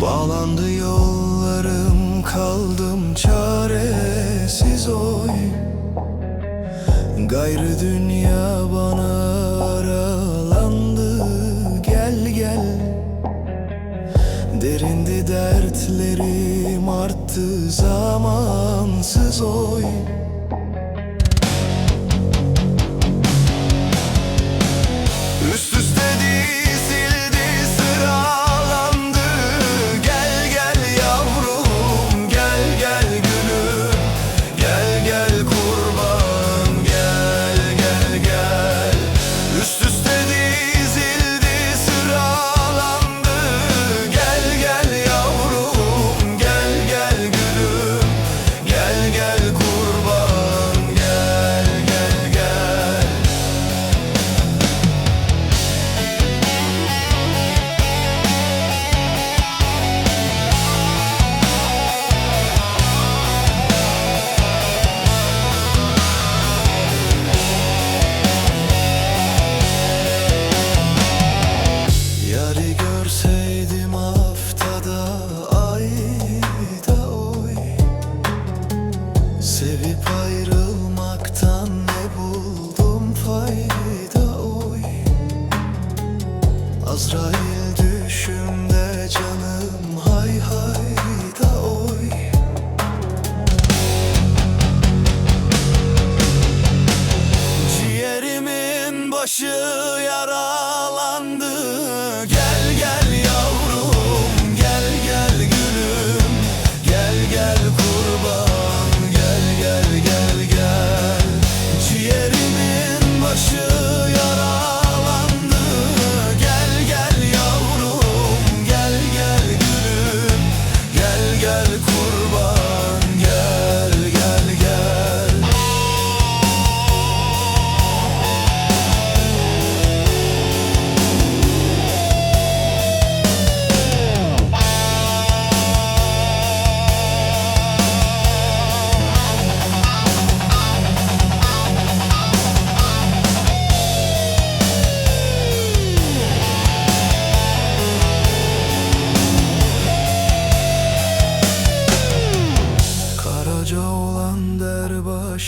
Bağlandı yollarım kaldım çaresiz oy. Gayrı dünya bana aralandı gel gel. Derindi dertlerim arttı zamansız oy. hijraj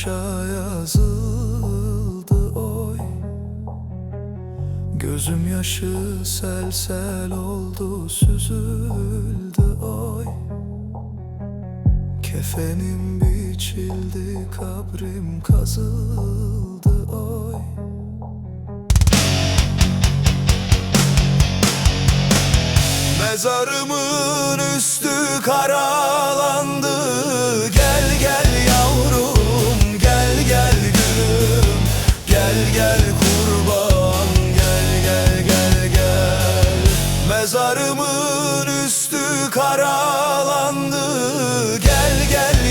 taşa yazıldı oy. Gözüm yaşı sel sel oldu süzüldü oy. Kefenim biçildi kabrim kazıldı oy. Mezarımın üstü karalı Mezarımın üstü karalandı. Gel gel.